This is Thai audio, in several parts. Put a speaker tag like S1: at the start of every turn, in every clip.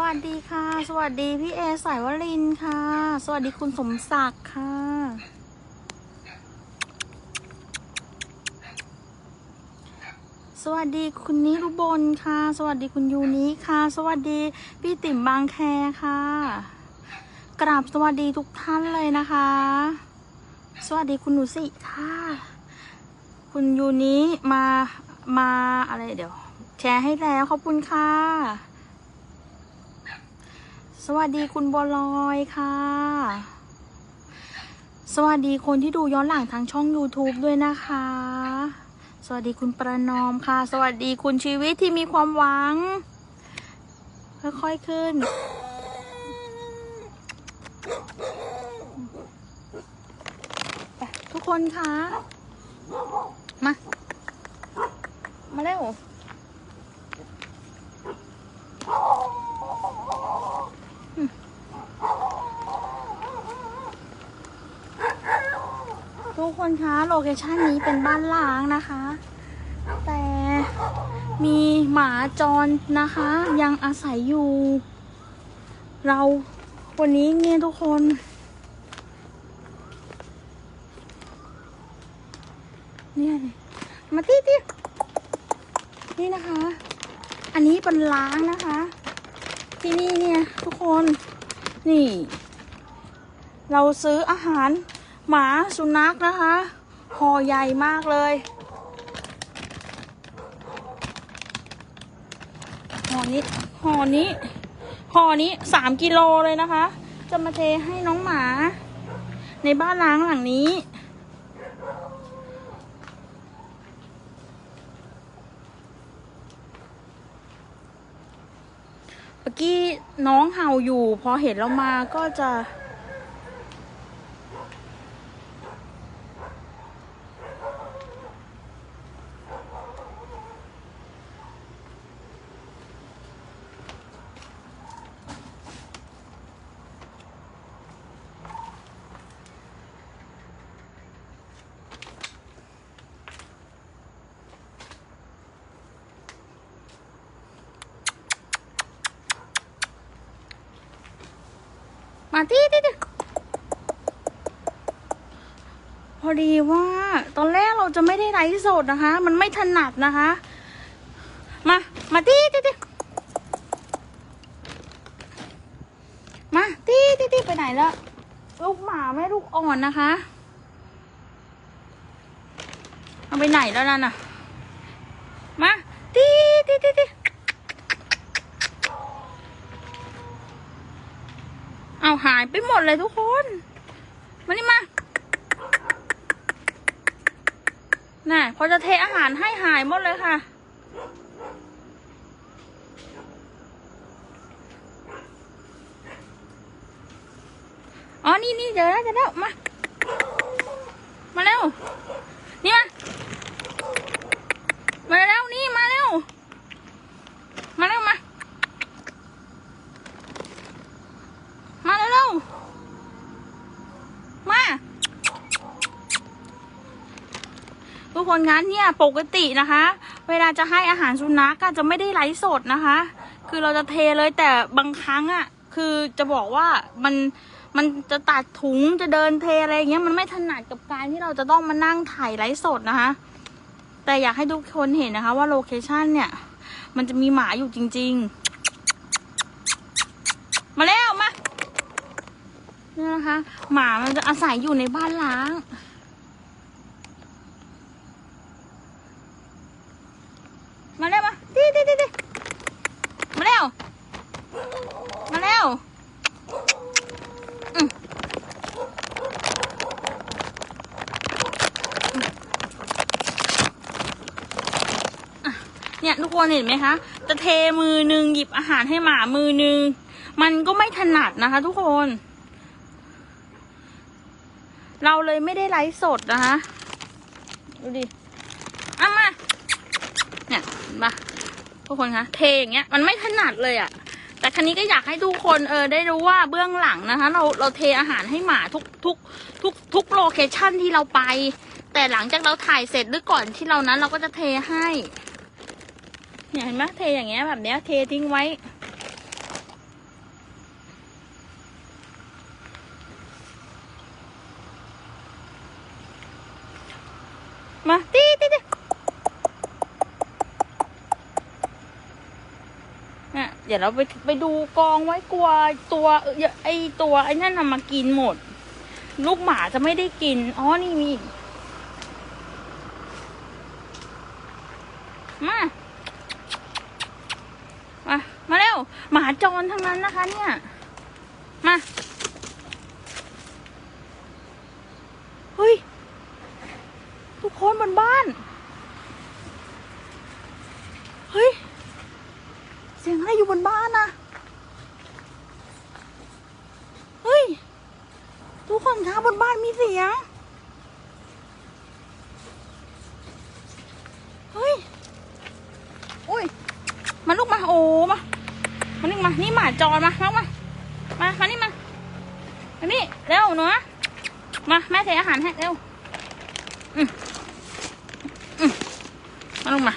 S1: วัสดีค่ะ สวัสดีพี่เอสายวรินค่ะ สวัสดีคุณสมศักดิ์ค่ะ สวัสดีคุณนิรุบลค่ะ สวัสดีคุณยูนิค่ะ สวัสดีพี่ติ๋มบางแคค่ะ กราบสวัสดีทุกท่านเลยนะคะ สวัสดีคุณหนูสิค่ะ คุณยูนิมามาอะไรเดี๋ยว แชร์ให้แล้วขอบคุณค่ะ สวัสดีคุณบัวลอยค่ะ สวัสดีคนที่ดูย้อนหลังทางช่อง YouTube ด้วยนะคะ สวัสดีคุณประนอมค่ะ สวัสดีคุณชีวิตที่มีความหวัง ค่อยๆขึ้นไปทุกคนคะ มา มาเร็ว คนคะโลเคชันนี้เป็นบ้านล้างนะคะ แต่มีหมาจรนะคะ ยังอาศัยอยู่ เราวันนี้เนี่ยทุกคนเนี่ยมาที่ที่นี่นะคะ อันนี้เป็นล้างนะคะ ที่นี่เนี่ยทุกคน นี่ เราซื้ออาหาร หมาสุนัขนะคะห่อใหญ่มากเลยห่อนี้ห่อนี้ห่อนี้สามกิโลเลยนะคะ จะมาเทให้น้องหมา ในบ้านล้างหลังนี้เมื่อกี้น้องเห่าอยู่ พอเห็นเรามาก็จะ มาที่ที่พอดีว่า ตอนแรกเราจะไม่ได้ไลฟ์สดนะคะ มันไม่ถนัดนะคะ มา มาที่ที่ที่มาที่ที่ที่ไปไหนแล้ว ลูกหมาแม่ลูกอ่อนนะคะเอาไปไหนแล้วนั่นน่ะ มาที่ที่ที่ที่ เอาหายไปหมดเลยทุกคน มานี่มาน่ะพอจะเทอาหารให้หายหมดเลยค่ะ อ๋อ นี่นี่เจอแล้วเจอแล้วมา มาเร็ว นี่มามาเร็ว นี่ มาเร็ว มาเร็ว มา มาเร็วๆมา ทุกคนคะเนี่ยปกตินะคะ เวลาจะให้อาหารสุนัขก็จะไม่ได้ไลฟ์สดนะคะ คือเราจะเทเลยแต่บางครั้งอะ่ะคือจะบอกว่ามันมันจะตัดถุงจะเดินเทอะไรเงี้ยมันไม่ถนัดกับการที่เราจะต้องมานั่งถ่ายไลฟ์สดนะคะ แต่อยากให้ทุกคนเห็นนะคะ ว่าโลเคชันเนี่ยมันจะมีหมาอยู่จริง ๆ มาแล้วมาเนี่ยนะคะ หมามันจะอาศัยอยู่ในบ้านล้าง มาเร็วมาตีตีตีตีมาเร็ว มาเร็วอืมอะ เนี่ยทุกคนเห็นไหมคะ จะเทมือหนึ่งหยิบอาหารให้หมามือหนึ่งมันก็ไม่ถนัดนะคะ ทุกคน เราเลยไม่ได้ไลฟ์สดนะคะดูดิเอามา เนี่ยเห็นปะทุกคนคะเทอย่างเงี้ยมันไม่ถนัดเลยอะ่ะ แต่คันนี้ก็อยากให้ทุกคนเออได้รู้ว่าเบื้องหลังนะคะ เราเราเทอาหารให้หมาทุกทุกทุกทุกโลเคชั่นที่เราไป แต่หลังจากเราถ่ายเสร็จหรือก่อนที่เรานั้นเราก็จะเทให้ เนี่ยเห็นไหมเทอย่างเงี้ยแบบเนี้ยเททิ้งไว้ มาตีตีตีน่ะเดี๋ยวเราไปไปดูกองไว้กลัวตัวไอตัวไอ้นั่นน่ะมากินหมด ลูกหมาจะไม่ได้กิน อ๋อ นี่มีอีก หมาจรทั้งนั้นนะคะ เนี่ย มาเฮ้ย ทุกคนบนบ้าน เฮ้ย เสียงอะไรอยู่บนบ้านนะเฮ้ย ทุกคนคะบนบ้านมีเสียง เฮ้ย อุ้ย มาลูกมาโอ้มา มานี่มา นี่หมาจรมามา มามานี่มามานี่เร็วหนูมาแม่เทอาหารให้เร็วอืมอืมมาลงมา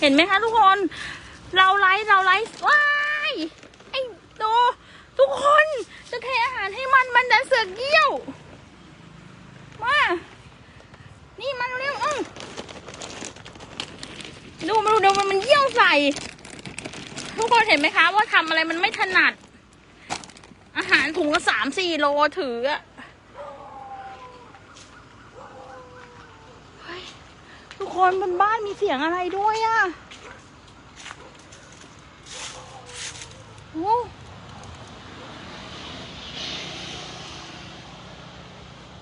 S1: เห็นไหมคะทุกคน เราไลฟ์เราไลฟ์ว้ายไอ้โตทุกคนจะเทอาหารให้มันมันดันเสือกเยี่ยว มา นี่มันเร็วอื้อดูมาดูเดี๋ยวมันมันเยี่ยวใส่ ทุกคนเห็นไหมคะ ว่าทำอะไรมันไม่ถนัด อาหารถุงละสามสี่โลถืออะทุกคนบนบ้านมีเสียงอะไรด้วยอะโอ้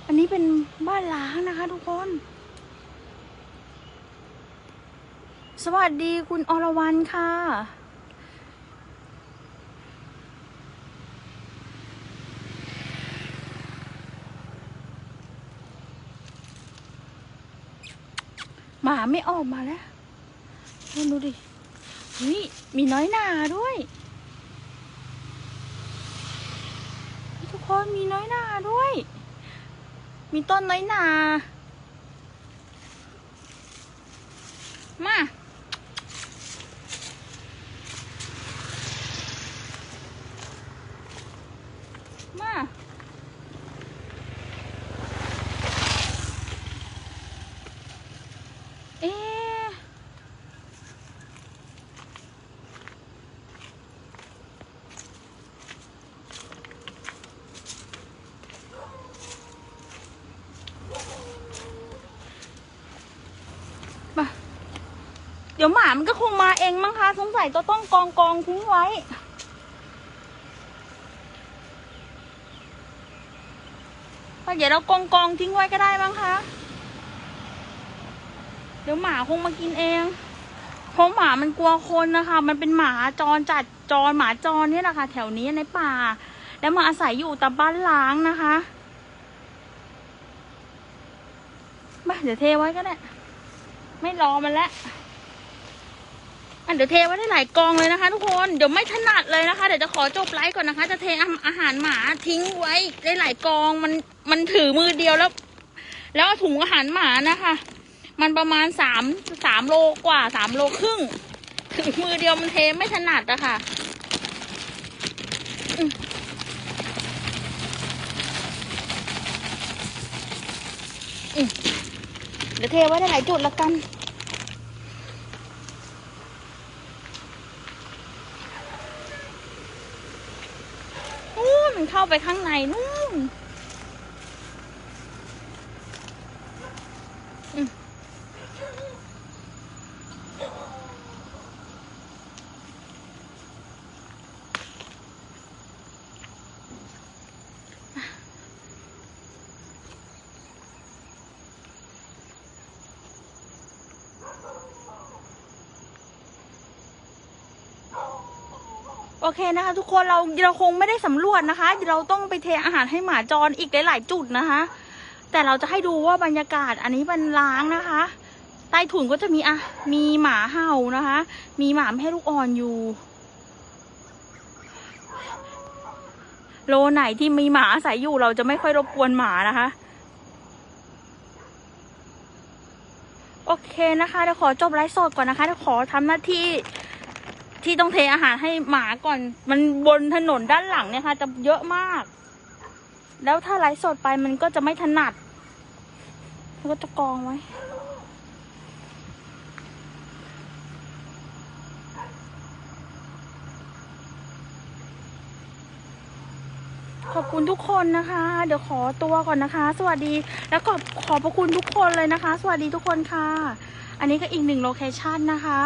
S1: อันนี้เป็นบ้านล้างนะคะ ทุกคน สวัสดีคุณอรวรรณค่ะ มาไม่ออกมาแล้วลองดูดินี่มีน้อยหนาด้วย ทุกคนมีน้อยหนาด้วย มีต้นน้อยหนา มา เอ๊ะมา เดี๋ยวหมามันก็คงมาเองมั้งคะสงสัยจะต้องกองกองทิ้งไว้ เดี๋ยวเรากองกองทิ้งไว้ก็ได้มั้งคะ เดี๋ยวหมาคงมากินเอง เพราะหมามันกลัวคนนะคะ มันเป็นหมาจรจัดจรหมาจรเนี่ยแหละค่ะแถวนี้ในป่า แล้วมาอาศัยอยู่ตามบ้านล้างนะคะมาเดี๋ยวเทไว้ก็ได้ ไม่รอมันแล้ว อะเดี๋ยวเทไว้ได้หลายกองเลยนะคะ ทุกคนเดี๋ยวไม่ถนัดเลยนะคะเดี๋ยวจะขอจบไลฟ์ก่อนนะคะ จะเทอาหารหมาทิ้งไว้ได้หลายกองมันมันถือมือเดียวแล้ว แล้วถุงอาหารหมานะคะ มันประมาณสามสามโลกว่าสามโลครึ่งถือมือเดียวมันเทไม่ถนัดอะค่ะเดี๋ยวเทไว้ได้หลายจุดละกันนมันเข้า ไปข้างในนู่น อเคนะคะ ทุกคนเราเราคงไม่ได้สำรวจนะคะ เราต้องไปเทอาหารให้หมาจรอีกหลาย ๆ จุดนะคะ แต่เราจะให้ดูว่าบรรยากาศอันนี้เป็นล้างนะคะ ใต้ถุนก็จะมีอะมีหมาเห่านะคะ มีหมาแม่ลูกอ่อนอยู่ โลไหนที่มีหมาอาศัยอยู่เราจะไม่ค่อยรบกวนหมานะคะโอเคนะคะเดี๋ยวขอจบไลฟ์สดก่อนนะคะเดี๋ยวขอทำหน้าที่ ที่ต้องเทอาหารให้หมาก่อน มันบนถนนด้านหลังเนี่ยค่ะ จะเยอะมาก แล้วถ้าไลฟ์สดไปมันก็จะไม่ถนัดแล้วก็จะกองไว้ขอบคุณทุกคนนะคะ เดี๋ยวขอตัวก่อนนะคะ สวัสดี แล้วขอบขอบพระคุณทุกคนเลยนะคะ สวัสดีทุกคนค่ะ อันนี้ก็อีกหนึ่งโลเคชันนะคะ